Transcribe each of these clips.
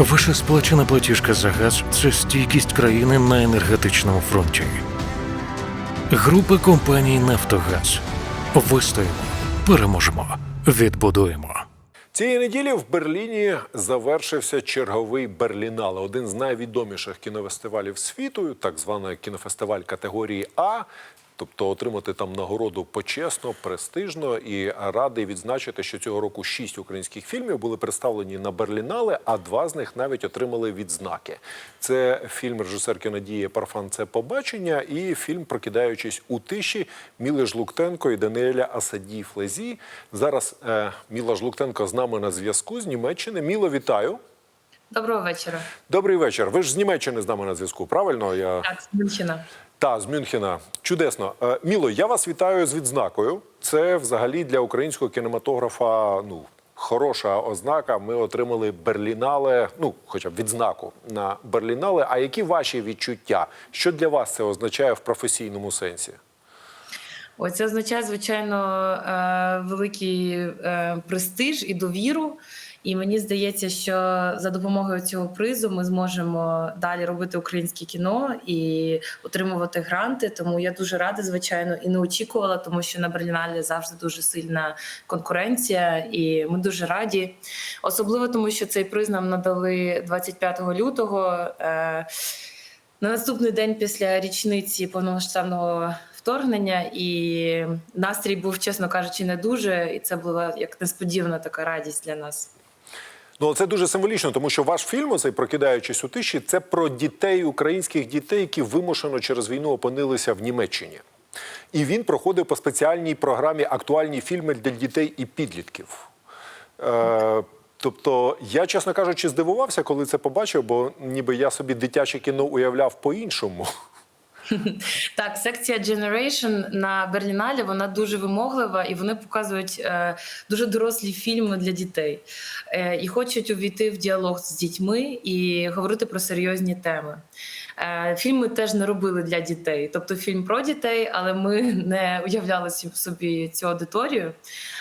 Ваша сплачена платіжка за газ це стійкість країни на енергетичному фронті. Група компаній Нафтогаз. Вистоїмо, переможемо, відбудуємо. Цієї неділі в Берліні завершився черговий Берлінале, один з найвідоміших кінофестивалів світу, так званий кінофестиваль категорії А. Тобто отримати там нагороду почесно, престижно і радий відзначити, що цього року шість українських фільмів були представлені на Берлінале, а два з них навіть отримали відзнаки. Це фільм режисерки Надії Парфан «Це побачення і фільм Прокидаючись у тиші Міли Жлуктенко і Даніеля Асаді Флезі. Зараз е, Міла Жлуктенко з нами на зв'язку з Німеччини. Міло, вітаю. Доброго вечора. Добрий вечір. Ви ж з Німеччини з нами на зв'язку, правильно? Я Так, з Мünchена. Та з Мюнхена. Чудесно. Е, Міло, я вас вітаю з відзнакою. Це взагалі для українського кінематографа ну, хороша ознака. Ми отримали Берлінале, ну, хоча б відзнаку на Берлінале. А які ваші відчуття? Що для вас це означає в професійному сенсі? Ось це означає, звичайно, е, великий е, престиж і довіру. І мені здається, що за допомогою цього призу ми зможемо далі робити українське кіно і отримувати гранти. Тому я дуже рада, звичайно, і не очікувала, тому що на Берліналі завжди дуже сильна конкуренція, і ми дуже раді. Особливо тому, що цей приз нам надали 25 лютого. Е, На наступний день після річниці повномасштабного вторгнення, і настрій був, чесно кажучи, не дуже. І це була як несподівана така радість для нас. Ну, це дуже символічно, тому що ваш фільм, оцей прокидаючись у тиші, це про дітей, українських дітей, які вимушено через війну опинилися в Німеччині. І він проходив по спеціальній програмі актуальні фільми для дітей і підлітків. Е, тобто, я, чесно кажучи, здивувався, коли це побачив, бо ніби я собі дитяче кіно уявляв по-іншому. Так, секція Generation на Берліналі вона дуже вимоглива, і вони показують е, дуже дорослі фільми для дітей е, і хочуть увійти в діалог з дітьми і говорити про серйозні теми. Е, фільми теж не робили для дітей, тобто фільм про дітей, але ми не уявляли собі цю аудиторію.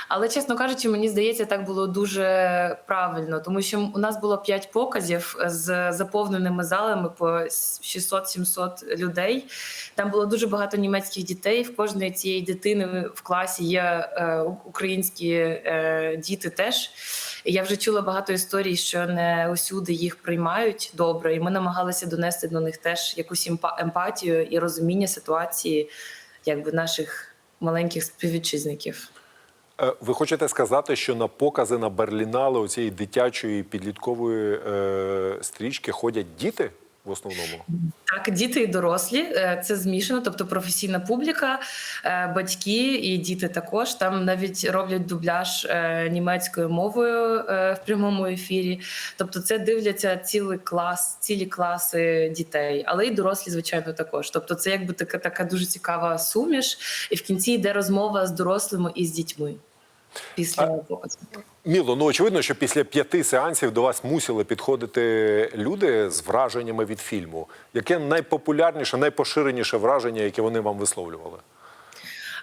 Але чесно кажучи, мені здається, так було дуже правильно, тому що у нас було п'ять показів з заповненими залами по 600-700 людей. Там було дуже багато німецьких дітей. В кожної цієї дитини в класі є е, українські е, діти теж. Я вже чула багато історій, що не усюди їх приймають добре, і ми намагалися донести до них теж якусь емпа- емпатію і розуміння ситуації, якби наших маленьких співвітчизників. Е, Ви хочете сказати, що на покази на Берлінале цієї дитячої підліткової е, стрічки ходять діти в основному? Так, діти і дорослі е, це змішано, тобто професійна публіка, е, батьки і діти також. Там навіть роблять дубляж е, німецькою мовою в прямому ефірі. Тобто, це дивляться цілий клас, цілі класи дітей, але і дорослі, звичайно, також. Тобто, це якби така така дуже цікава суміш, і в кінці йде розмова з дорослими і з дітьми після показу. Міло, ну очевидно, що після п'яти сеансів до вас мусили підходити люди з враженнями від фільму. Яке найпопулярніше, найпоширеніше враження, яке вони вам висловлювали?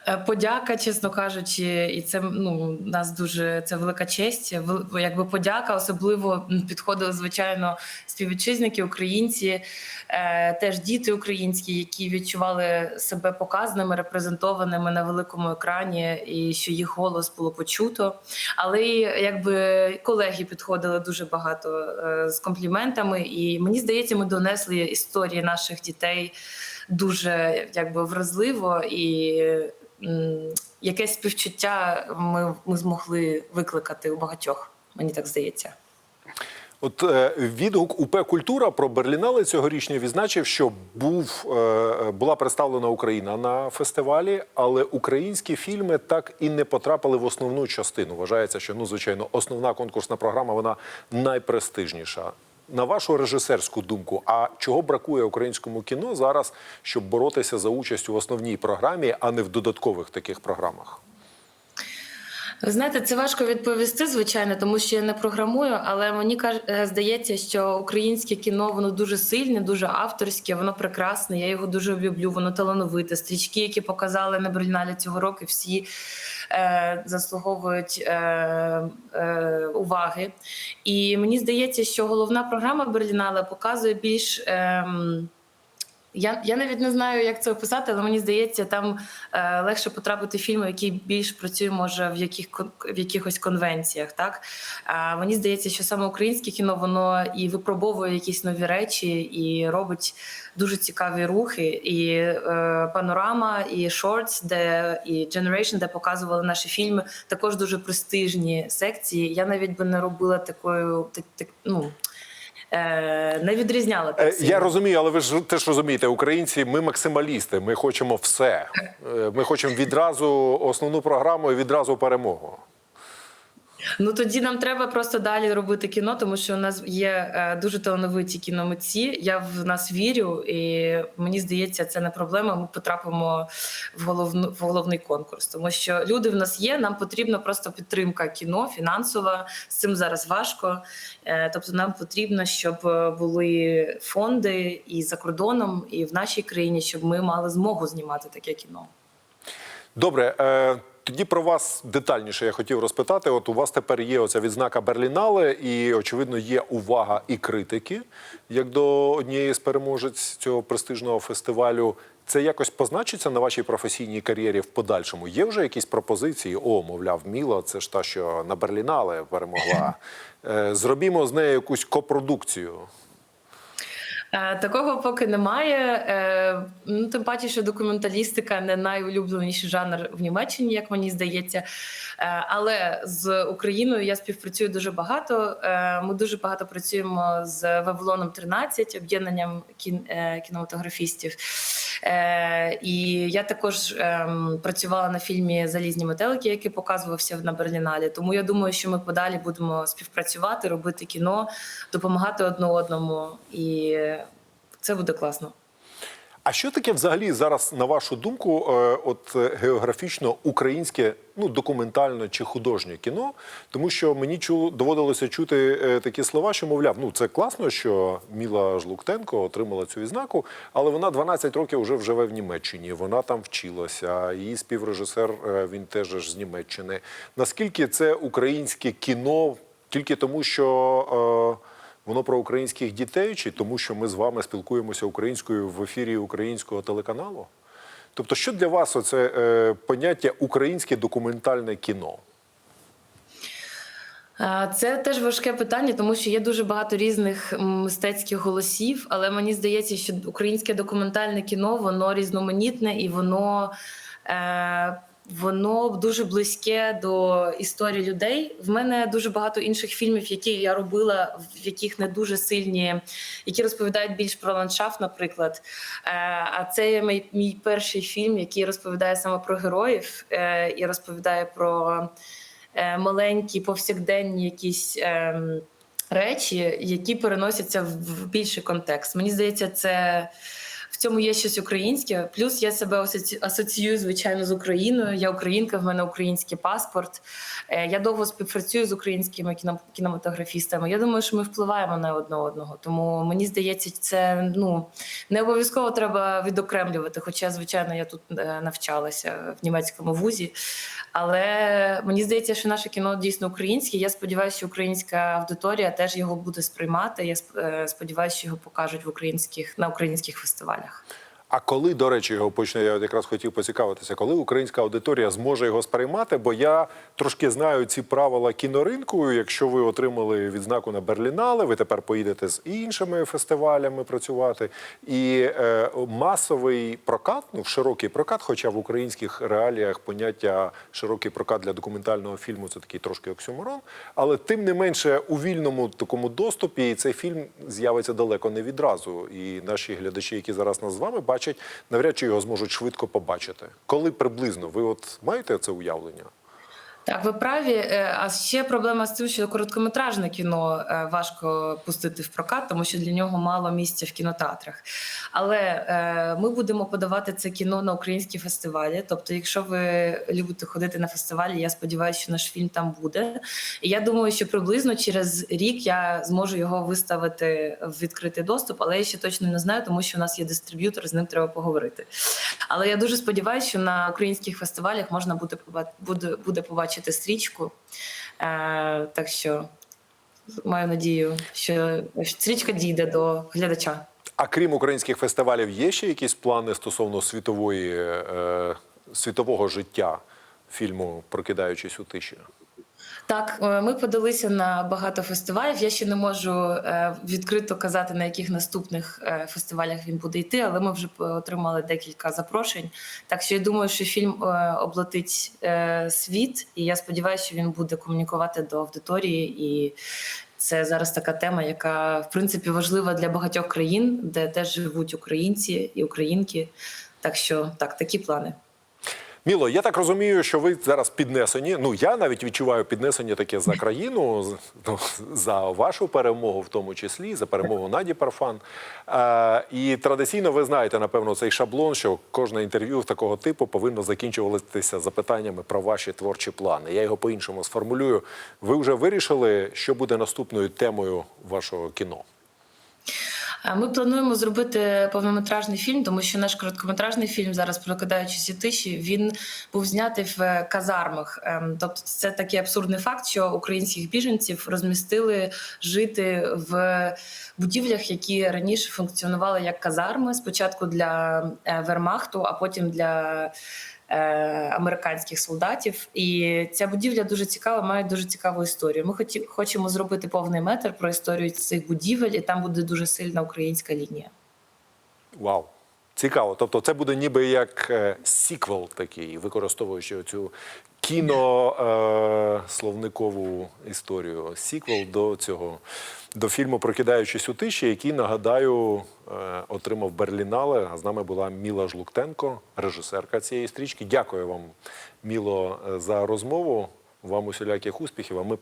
Е, Подяка, чесно кажучи, і це ну нас дуже це велика честь. Якби подяка, особливо підходили звичайно співвітчизники, українці, е, теж діти українські, які відчували себе показаними, репрезентованими на великому екрані, і що їх голос було почуто. Але якби колеги підходили дуже багато е, з компліментами, і мені здається, ми донесли історії наших дітей дуже якби вразливо і якесь співчуття ми, ми змогли викликати у багатьох. Мені так здається. От е, відгук УП Культура про Берлінале цьогорічний відзначив, що був е, була представлена Україна на фестивалі, але українські фільми так і не потрапили в основну частину. Вважається, що ну звичайно основна конкурсна програма вона найпрестижніша. На вашу режисерську думку, а чого бракує українському кіно зараз, щоб боротися за участь у основній програмі, а не в додаткових таких програмах? Ви знаєте, це важко відповісти, звичайно, тому що я не програмую, але мені е, здається, що українське кіно воно дуже сильне, дуже авторське, воно прекрасне. Я його дуже люблю, воно талановите. Стрічки, які показали на Берліналі цього року, всі заслуговують е, е, уваги. І мені здається, що головна програма Берлінале показує більш. Я, я навіть не знаю, як це описати, але мені здається, там е, легше потрапити в фільм, який більш працює, може, в яких в якихось конвенціях. Так а мені здається, що саме українське кіно воно і випробовує якісь нові речі, і робить дуже цікаві рухи. І е, панорама, і шортс, де і Generation, де показували наші фільми, також дуже престижні секції. Я навіть би не робила такою, так, так, ну. Е, не відрізняла так Е, сильно. Я розумію, але ви ж теж розумієте, українці, ми максималісти, ми хочемо все. Е, Ми хочемо відразу основну програму і відразу перемогу. Ну тоді нам треба просто далі робити кіно, тому що у нас є е, дуже талановиті кіномитці. Я в нас вірю, і мені здається, це не проблема. Ми потрапимо в головну в головний конкурс, тому що люди в нас є. Нам потрібна просто підтримка кіно, фінансова. З цим зараз важко. Е, тобто, нам потрібно, щоб е, були фонди і за кордоном, і в нашій країні, щоб ми мали змогу знімати таке кіно. Добре, е, тоді про вас детальніше я хотів розпитати. От у вас тепер є оця відзнака Берлінале, і очевидно є увага і критики, як до однієї з переможець цього престижного фестивалю. Це якось позначиться на вашій професійній кар'єрі в подальшому? Є вже якісь пропозиції? О, мовляв, Міла, це ж та, що на Берлінале перемогла. Е, Зробімо з нею якусь копродукцію. Е, Такого поки немає. Е, Ну, тим паче, що документалістика не найулюбленіший жанр в Німеччині, як мені здається. Е, Але з Україною я співпрацюю дуже багато. Ми дуже багато працюємо з Вавилоном 13, об'єднанням кін- кінематографістів. Е, І я також е, працювала на фільмі Залізні метелики, який показувався на Берліналі. Тому я думаю, що ми подалі будемо співпрацювати, робити кіно, допомагати одне одному, і це буде класно. А що таке взагалі зараз, на вашу думку, е, от е, географічно українське, ну документальне чи художнє кіно? Тому що мені чу, доводилося чути е, такі слова, що мовляв, ну це класно, що Міла Жлуктенко отримала цю відзнаку, але вона 12 років вже живе в Німеччині. Вона там вчилася. Її співрежисер він теж ж з Німеччини. Наскільки це українське кіно тільки тому, що. Воно про українських дітей, чи тому, що ми з вами спілкуємося українською в ефірі українського телеканалу? Тобто, що для вас оце е, поняття українське документальне кіно? Це теж важке питання, тому що є дуже багато різних мистецьких голосів. Але мені здається, що українське документальне кіно воно різноманітне і воно. Е, Воно дуже близьке до історії людей. В мене дуже багато інших фільмів, які я робила, в яких не дуже сильні, які розповідають більш про ландшафт, наприклад. Е, А це мій, мій перший фільм, який розповідає саме про героїв е, і розповідає про е, маленькі повсякденні якісь. ем, Речі, які переносяться в більший контекст. Мені здається, це в цьому є щось українське. Плюс я себе асоці- асоціюю, звичайно, з Україною. Я українка, в мене український паспорт. Е, Я довго співпрацюю з українськими кінематографістами. Я думаю, що ми впливаємо на одне одного. Тому мені здається, це ну не обов'язково треба відокремлювати. Хоча, звичайно, я тут е, навчалася в німецькому вузі. Але мені здається, що наше кіно дійсно українське. Я сподіваюся, українська аудиторія теж його буде сприймати. Я е, сподіваюся, що його покажуть в українських на українських фестивалях. А коли, до речі, його почне, я якраз хотів поцікавитися, коли українська аудиторія зможе його сприймати, бо я трошки знаю ці правила кіноринку. Якщо ви отримали відзнаку на Берлінале, ви тепер поїдете з іншими фестивалями працювати. І е, масовий прокат, ну широкий прокат, хоча в українських реаліях поняття широкий прокат для документального фільму це такий трошки оксюморон. Але тим не менше у вільному такому доступі цей фільм з'явиться далеко не відразу. І наші глядачі, які зараз нас з вами бачать, навряд чи його зможуть швидко побачити. Коли приблизно ви от маєте це уявлення? Так, ви праві. Е, А ще проблема з тим, що короткометражне кіно е, важко пустити в прокат, тому що для нього мало місця в кінотеатрах. Але е, ми будемо подавати це кіно на українські фестивалі. Тобто, якщо ви любите ходити на фестивалі, я сподіваюся, що наш фільм там буде. І я думаю, що приблизно через рік я зможу його виставити в відкритий доступ, але я ще точно не знаю, тому що у нас є дистриб'ютор, з ним треба поговорити. Але я дуже сподіваюся, що на українських фестивалях можна буде поба- буде, буде побачити стрічку. Е, так що маю надію, що стрічка дійде до глядача. А крім українських фестивалів, є ще якісь плани стосовно світової, е, світового життя фільму Прокидаючись у тиші? Так, е, ми подалися на багато фестивалів. Я ще не можу е, відкрито казати, на яких наступних е, фестивалях він буде йти, але ми вже отримали декілька запрошень. Так що я думаю, що фільм облетить е, світ, і я сподіваюся, що він буде комунікувати до аудиторії. І це зараз така тема, яка в принципі важлива для багатьох країн, де теж живуть українці і українки. Так що так, такі плани. Міло, я так розумію, що ви зараз піднесені. Ну я навіть відчуваю піднесення таке за країну, ну, за вашу перемогу, в тому числі, за перемогу Наді Парфан. Е, і традиційно ви знаєте, напевно, цей шаблон, що кожне інтерв'ю такого типу повинно закінчуватися запитаннями про ваші творчі плани. Я його по-іншому сформулюю. Ви вже вирішили, що буде наступною темою вашого кіно? А Ми плануємо зробити повнометражний фільм, тому що наш короткометражний фільм зараз прокидаючись у тиші. Він був знятий в казармах. Ем, Тобто, це такий абсурдний факт, що українських біженців розмістили жити в будівлях, які раніше функціонували як казарми. Спочатку для е, вермахту, а потім для е, американських солдатів. І ця будівля дуже цікава, має дуже цікаву історію. Ми хоті, хочемо зробити повний метр про історію цих будівель, і там буде дуже сильна українська лінія. Вау. Цікаво. Тобто, це буде ніби як е, сіквел такий, використовуючи цю кіно е, історію. Сіквел до цього до фільму Прокидаючись у тиші, який, нагадаю, е, отримав Берлінале. А з нами була Міла Жлуктенко, режисерка цієї стрічки. Дякую вам, Міло, е, за розмову. Вам усіляких успіхів. А ми.